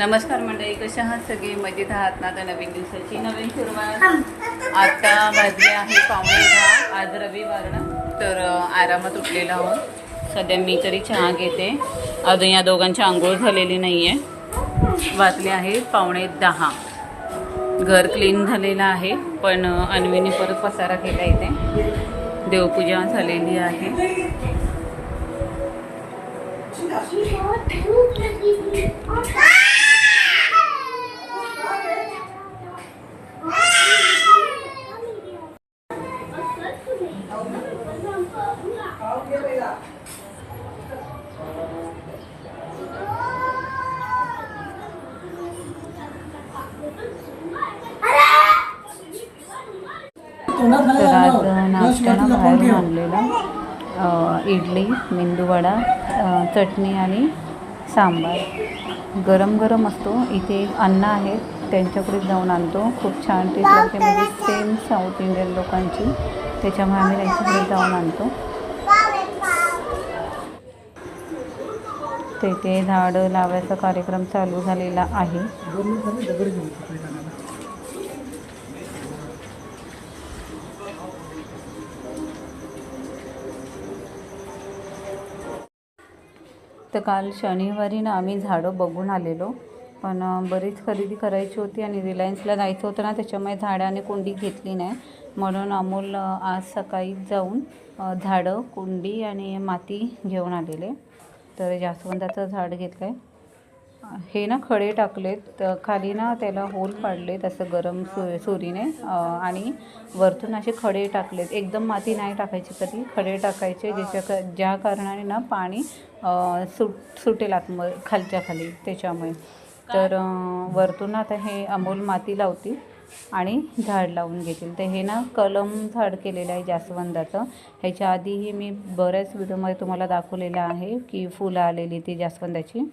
नमस्कार मंडळी कशा आहात सगळे? मजेत आहात ना तर नवीन दिवसाची? नवीन सुरुवात? आता वाजले आहे पावणे दहा. आज रविवार ना तर आरामात उठलेला आहोत. सध्या मी तरी चहा घेते. अजून या दोघांची आंघोळ झालेली नाही आहे वाजले आहे पावणे दहा. घर क्लीन झालेलं आहे पण अन्वीने परत पसारा केला इथे. देवपूजा झालेली आहे तर आज नाश्त्याला बाहेरून आणलेला इडली मेंदूवडा चटणी आणि सांबार. गरम गरम असतो. इथे एक अण्णा आहेत त्यांच्याकडे जाऊन आणतो. खूप छान टेस्ट लागते. म्हणजे सेम साऊथ इंडियन लोकांची. त्याच्यामुळे आम्ही त्यांच्याकडे जाऊन आणतो. तेथे झाडं लावायचा कार्यक्रम चालू झालेला आहे. तर काल शनिवारी ना आम्ही झाडं बघून आलेलो पण बरीच खरेदी करायची होती आणि रिलायन्सला जायचं होतं ना त्याच्यामुळे झाडं आणि कुंडी घेतली नाही. म्हणून अमोल आज सकाळी जाऊन झाडं कुंडी आणि माती घेऊन आलेले. तर जास्वंदाचं झाड घेतलं आहे हे ना खडे टाकलेत तर खाली ना त्याला होल पाडलेत असं गरम सु सुरीने आणि वरतून असे खडे टाकलेत. एकदम माती नाही टाकायची कधी खडे टाकायचे ज्याच्या क ज्या कारणाने ना पाणी सुट सुटेल आतम खालच्या खाली त्याच्यामुळे. तर वरतून आता हे अमोल माती लावतील आणि झाड लावून घेतील. तर हे ना कलम झाड केलेलं आहे जास्वंदाचं. ह्याच्या आधीही मी बऱ्याच व्हिडिओमध्ये तुम्हाला दाखवलेलं आहे की फुलं आलेली ती जास्वंदाची.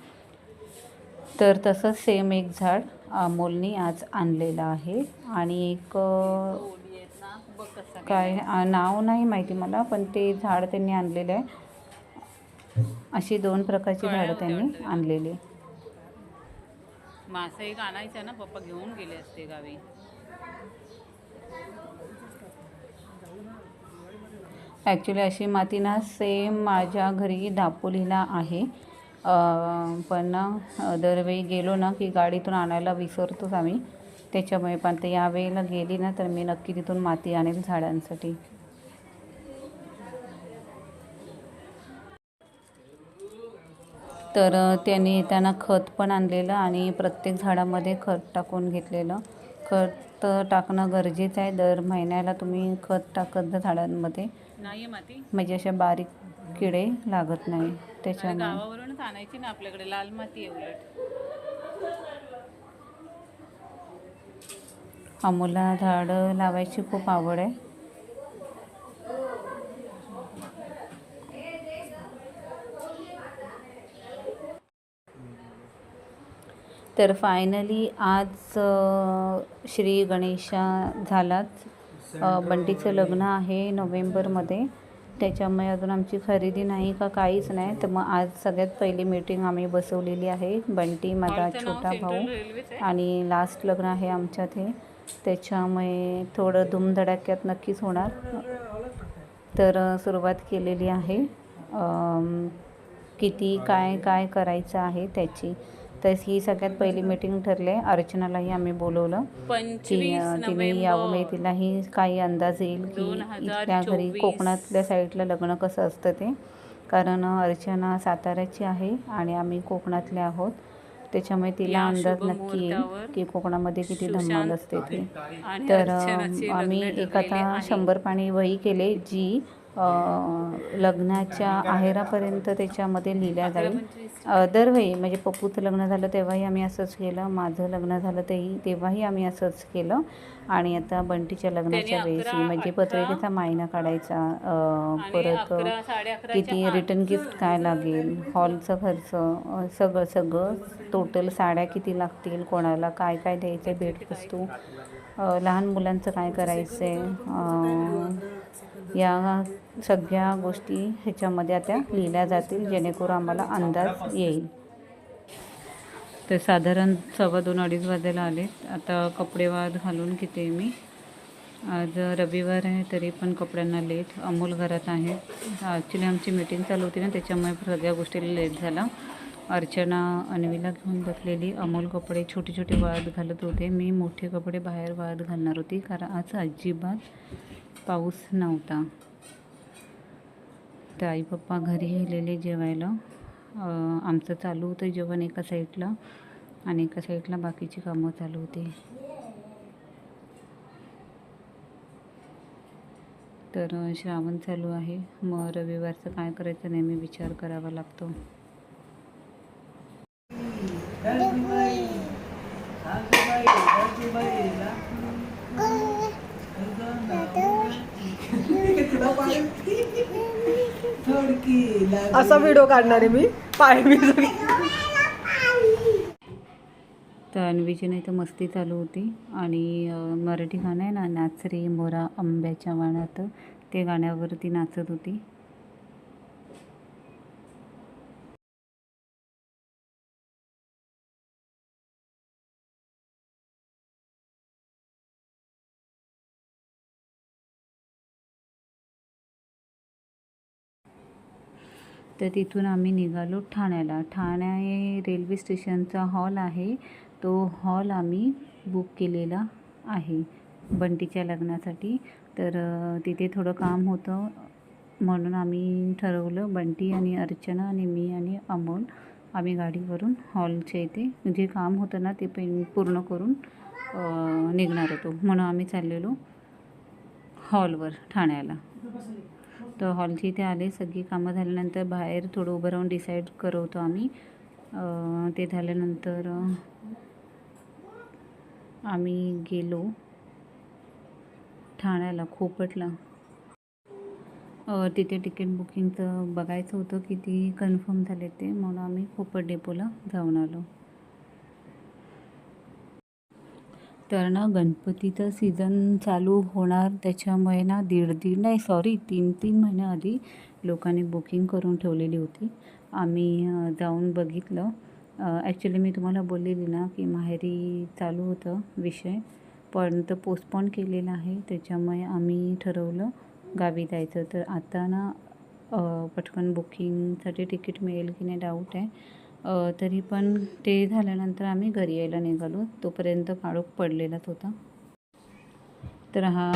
तर तसं सेम एक झाड अमोलनी आज आणलेलं आहे. आणि एक काय नाव नाही माहिती मला पण ते झाड त्यांनी आणलेलं आहे. अशी दोन प्रकारची झाडं त्यांनी आणलेली. मासा एक आणायचा ना पप्पा घेऊन गेले असते गावी. ॲक्च्युली अशी माती ना सेम माझ्या घरी दापोलीला आहे. पण दरवेळी गेलो ना की गाडीतून आणायला विसरतोच आम्ही. त्याच्यामुळे पण आता यावेळेला गेली ना तर मी नक्की तिथून माती आणेल झाडांसाठी. तर त्यांनी येताना खत पण आणलेलं आणि प्रत्येक झाडामध्ये खत टाकून घेतलेलं. खत टाकणं गरजेचं आहे. दर महिन्याला तुम्ही खत टाकत जा झाडांमध्ये. नाहीये माती? म्हणजे अशा बारीक किडे लागत नाही. गावावरूनच आणायची ना आपल्याकडे? लाल माती आहे उलट. अमोला झाडं लावायची खूप आवड आहे. तर फायनली आज श्री गणेशा झालाच बंटीचं लग्न आहे नोव्हेंबरमध्ये. त्याच्यामुळे अजून आमची खरेदी नाही का काहीच नाही. तर मग आज सगळ्यात पहिली मीटिंग आम्ही बसवलेली आहे. बंटी माझा छोटा भाऊ आणि लास्ट लग्न आहे आमच्यात हे त्याच्यामुळे थोडं धूमधडाक्यात नक्कीच होणार. तर सुरुवात केलेली आहे. किती काय काय करायचं आहे त्याची. तर ही सगळ्यात पहिली मीटिंग ठरली अर्चनालाही आम्ही बोलवलं. तिने यावं म्हणजे तिलाही काही अंदाज येईल की इथल्या घरी. कोकणातल्या साईडला लग्न कसं असतं ते. कारण अर्चना साताऱ्याची आहे आणि आम्ही कोकणातले आहोत. त्याच्यामुळे तिला अंदाज नक्की येईल की कोकणामध्ये किती धमाल असते ती. तर आम्ही एक आता. शंभर पाणी वही केले जी लग्नाच्या आहेरापर्यंत त्याच्यामध्ये लिहिल्या जाईल. दरवेळी म्हणजे पप्पूचं लग्न झालं तेव्हाही आम्ही असंच केलं. माझं लग्न झालं तेही तेव्हाही आम्ही असंच केलं. आणि आता बंटीच्या लग्नाच्या त्याने वेळेस अकरा, म्हणजे पत्रिकेचा मायना काढायचा. परत किती. रिटर्न गिफ्ट काय लागेल? हॉलचा खर्च सगळं सगळं. टोटल साड्या किती लागतील? कोणाला काय काय द्यायचं आहे भेटवस्तू लहान मुलांचं काय करायचं आहे या सगळ्या गोष्टी ह्याच्यामध्ये आता लिहिल्या जातील जेणेकरून आम्हाला अंदाज येईल. ते साधारण सव्वा दोन अडीच वाजायला आले आता कपडे वाद घालून घेते मी. आज रविवार आहे तरी पण कपड्यांना लेट. अमोल घरात आहे. ॲक्च्युली आमची मीटिंग चालू होती ना त्याच्यामुळे सगळ्या गोष्टीला लेट झाला अर्चना अन्वीला घेऊन बसलेली. अमोल कपडे छोटे छोटे वाळत घालत होते. मी मोठे कपडे बाहेर वाद घालणार होती कारण आज अजिबात पाऊस नव्हता. तर आई पप्पा घरी गेलेले जेवायला. आमचं चालू होतं जेवण एका साईडला आणि एका साईडला बाकीची कामं चालू होती. तर श्रावण चालू आहे. मग रविवारचं काय करायचं नेहमी विचार करावा लागतो. असा व्हिडिओ काढणार आहे मी. पाय मी तर अन्वीची नाही तर मस्ती चालू होती. आणि मराठी गाणं आहे ना नाच रे मोरा आंब्याच्या वाणात ते गाण्यावरती नाचत होती. तर तिथून आम्ही निघालो ठाण्याला. ठाणे रेल्वे स्टेशनचा हॉल आहे. तो हॉल आम्ही बुक केलेला आहे बंटीच्या लग्नासाठी. तर तिथे थोडं काम होतं म्हणून आम्ही ठरवलं बंटी आणि अर्चना आणि मी आणि अमोल आम्ही गाडीवरून हॉलच्या इथे जे काम होतं ना ते पेन पूर्ण करून निघणार होतो. म्हणून आम्ही चाललेलो हॉलवर ठाण्याला. तर हॉलची इथे आले सगळी कामं झाल्यानंतर बाहेर थोडं उभं राहून डिसाईड करवतो आम्ही. ते झाल्यानंतर आम्ही गेलो ठाण्याला खोपटला. तिथे तिकीट बुकिंगचं बघायचं होतं किती कन्फर्म झाले ते. म्हणून आम्ही खोपट डेपोला जाऊन आलो. तर ना गणपतीचं सीझन चालू होणार त्याच्यामुळे ना दीड दीड नाही सॉरी तीन तीन महिन्याआधी लोकांनी बुकिंग करून ठेवलेली होती. आम्ही जाऊन बघितलं. ॲक्च्युली मी तुम्हाला बोललेली ना की माहेरी चालू होतं विषय पण तो पोस्टपॉन केलेला आहे. त्याच्यामुळे आम्ही ठरवलं गावी जायचं. तर आता ना पटकन बुकिंगसाठी तिकीट मिळेल की नाही डाऊट आहे. तरी पण ते झाल्यानंतर आम्ही घरी यायला निघालो. तोपर्यंत काळोख पडलेलाच होता. तर हा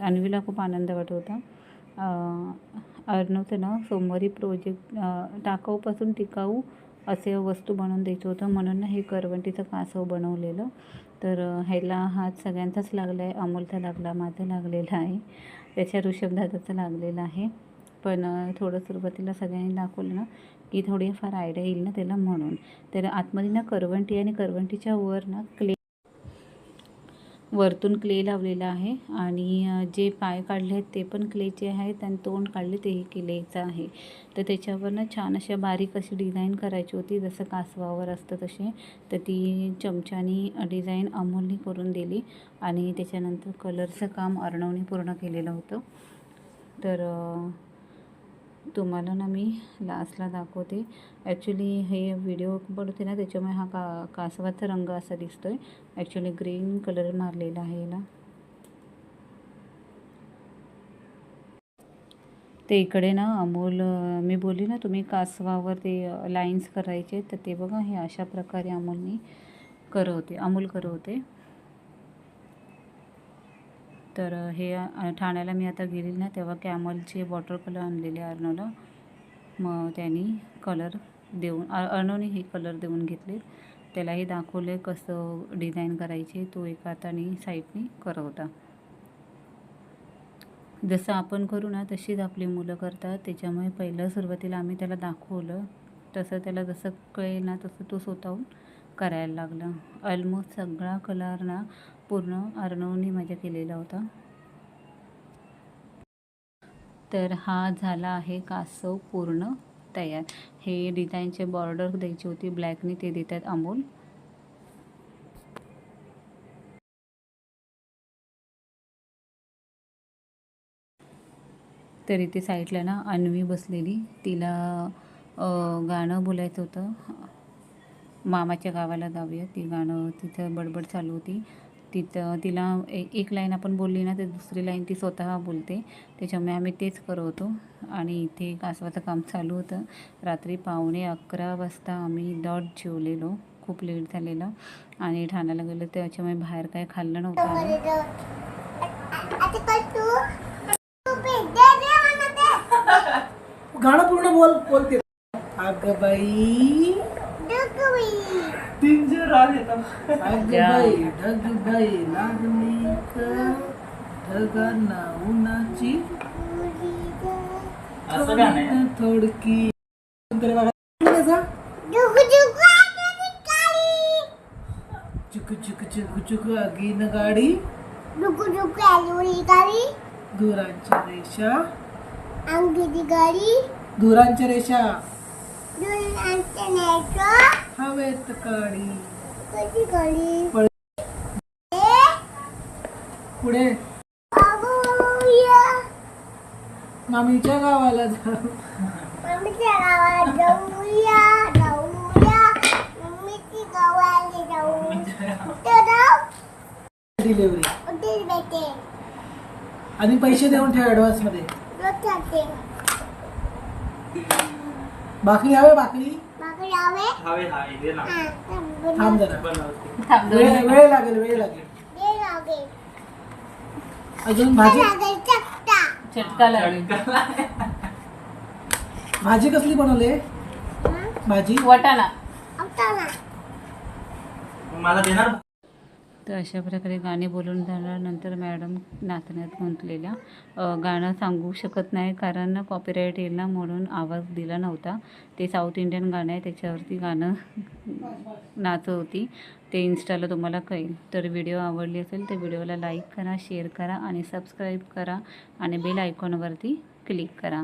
अन्वीला खूप आनंद वाटत होता. अर्णवचं ना सोमवारी प्रोजेक्ट टाकाऊपासून टिकाऊ असे वस्तू बनवून द्यायचं होतं. म्हणून ना हे करवंटीचं कासव बनवलेलं. तर ह्याला हात सगळ्यांचाच लागला आहे अमोलचा लागला माझा लागलेला आहे. त्याच्या ऋषभदादाचा लागलेला आहे. पण थोडं सुरुवातीला सगळ्यांनी दाखवलं ना की थोडीफार आयडिया येईल ना त्याला म्हणून. तर आतमध्ये ना करवंटी आणि करवंटीच्या वर ना क्ले वरतून क्ले लावलेला आहे आणि जे पाय काढले आहेत ते पण क्लेचे आहेत आणि तोंड काढले तेही क्लेचं आहे. तर त्याच्यावरनं छान अशा बारीक अशी डिझाईन करायची होती. जसं कासवावर असतं तसे. तर ती चमच्यानी डिझाईन अमोलने करून दिली आणि त्याच्यानंतर कलरचं काम अर्णवने पूर्ण केलेलं होतं. तर तुम्हाला ना मी लास्टला दाखवते. ॲक्च्युली हे व्हिडिओ पडते ना त्याच्यामुळे हा का कासवाचा रंग असा दिसतो आहे ॲक्च्युली ग्रीन कलर मारलेला आहे याला ते इकडे ना अमोल मी बोलली ना तुम्ही कासवावर ते लाईन्स करायचे. तर ते बघा हे अशा प्रकारे अमोलनी करवते अमोल करवते. तर हे ठाण्याला मी आता गेलेली ना तेव्हा कॅमलचे वॉटर कलर आणलेले अर्णवला मग त्यांनी कलर देऊन अर्नोने अर्णवने हे कलर देऊन घेतले. त्यालाही दाखवले कसं डिझाईन करायचे तो एका हाताने साईडने करवता. जसं आपण करू ना तशीच आपली मुलं करतात. त्याच्यामुळे पहिलं सुरुवातीला आम्ही त्याला दाखवलं. तसं त्याला जसं कळेल ना तसं तो स्वतःहून करायला लागला. ऑलमोस्ट सगळा कलर ना पूर्ण अर्णवने माझ्या केलेला होता. तर हा झाला आहे कासव पूर्ण तयार. हे डिझाईनचे बॉर्डर द्यायची होती ब्लॅकने ते देतात अमोल. तर इथे साईडला ना अन्वी बसलेली तिला अं, गाणं बोलायचं होतं. मामाच्या गावाला जाऊया ती गाणं तिथं बडबड चालू होती. तिथं तिला ए एक लाईन आपण बोलली ना तर दुसरी लाईन ती स्वतः बोलते. त्याच्यामुळे आम्ही तेच करवतो आणि इथे कासवाचं काम चालू होतं. रात्री पावणे अकरा वाजता आम्ही डॉट जेवलेलो. खूप लेट झालेलं. आणि ठाण्याला गेलो त्याच्यामुळे बाहेर काय खाल्लं नव्हतं आम्ही. गाणं पूर्ण बोल बोलते. अगं बाई. थोडकी चुक चुक चुक चुक अगीन गाडी धुरांच्या रेषा हवेत कशी गाडी पुढे. बाबूया मामीच्या गावाला जा मम्मीच्या गावात जाऊया जाऊया. मम्मीची गावाला जाऊ. कुठं जाऊ? डिलिव्हरी कुठे भेटे आणि पैसे देऊन ठेव ऍडव्हान्समध्ये. रोज जाते. भाकरी हवे भाकरी मागे जावे हा थांब जरा थांब दोन वेळ मिनिटं. वेळ लागेल वेळ लागेल. दे लागे अजून भाजी? चटका. लागेल. भाजी कसली बनवले? भाजी? वटाणा. आता ना तर अशा प्रकारे गाणे बोलून झाल्यानंतर मॅडम नाचण्यात गुंतलेल्या गाणं सांगू शकत नाही कारण कॉपीराईट येईल ना म्हणून आवाज दिला नव्हता. ते साऊथ इंडियन गाणं आहे त्याच्यावरती गाणं नाच होती ते इन्स्टाला तुम्हाला कळेल. तर व्हिडिओ आवडली असेल तर व्हिडिओला लाईक करा शेअर करा आणि सबस्क्राईब करा आणि बेल आयकॉनवरती क्लिक करा.